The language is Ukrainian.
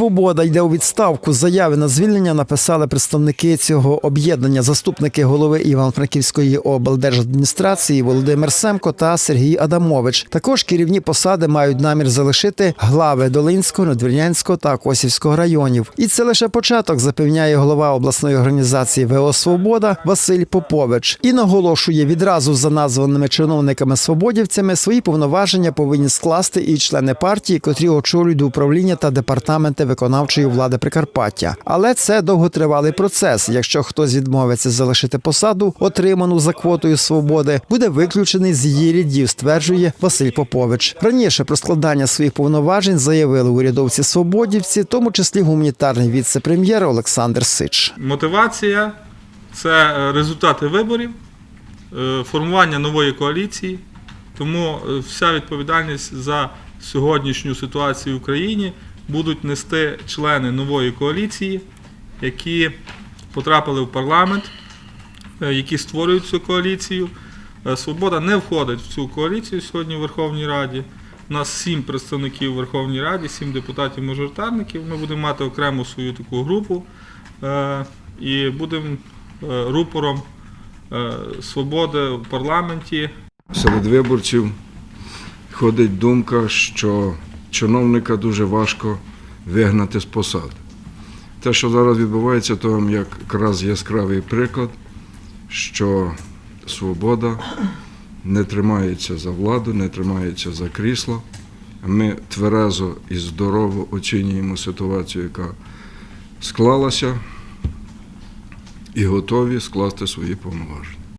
Свобода йде у відставку. Заяви на звільнення написали представники цього об'єднання, заступники голови Івано-Франківської облдержадміністрації Володимир Семко та Сергій Адамович. Також керівні посади мають намір залишити глави Долинського, Надвірнянського та Косівського районів. І це лише початок, запевняє голова обласної організації ВО Свобода Василь Попович. І наголошує відразу за названими чиновниками свободівцями свої повноваження повинні скласти і члени партії, котрі очолюють управління та департаменти виконавчої влади Прикарпаття. Але це довготривалий процес. Якщо хтось відмовиться залишити посаду, отриману за квотою свободи, буде виключений з її рядів, стверджує Василь Попович. Раніше про складання своїх повноважень заявили урядовці свободівці, в тому числі гуманітарний віце-прем'єр Олександр Сич. Мотивація це е, результати виборів, е, формування нової коаліції. Тому е, вся відповідальність за сьогоднішню ситуацію в Україні будуть нести члени нової коаліції, які потрапили в парламент, е, які створюють цю коаліцію. Е, Свобода не входить в цю коаліцію сьогодні в Верховній Раді. У нас сім представників Верховній Раді, сім депутатів-мажоритарників. Ми будемо мати окрему свою таку групу е, і будемо рупором свободи в парламенті. Серед виборців ходить думка, що чиновника дуже важко вигнати з посади. Те, що зараз відбувається, то якраз яскравий приклад, що свобода не тримається за владу, не тримається за крісло. Ми тверезо і здорово оцінюємо ситуацію, яка склалася, і готові скласти свої повноваження.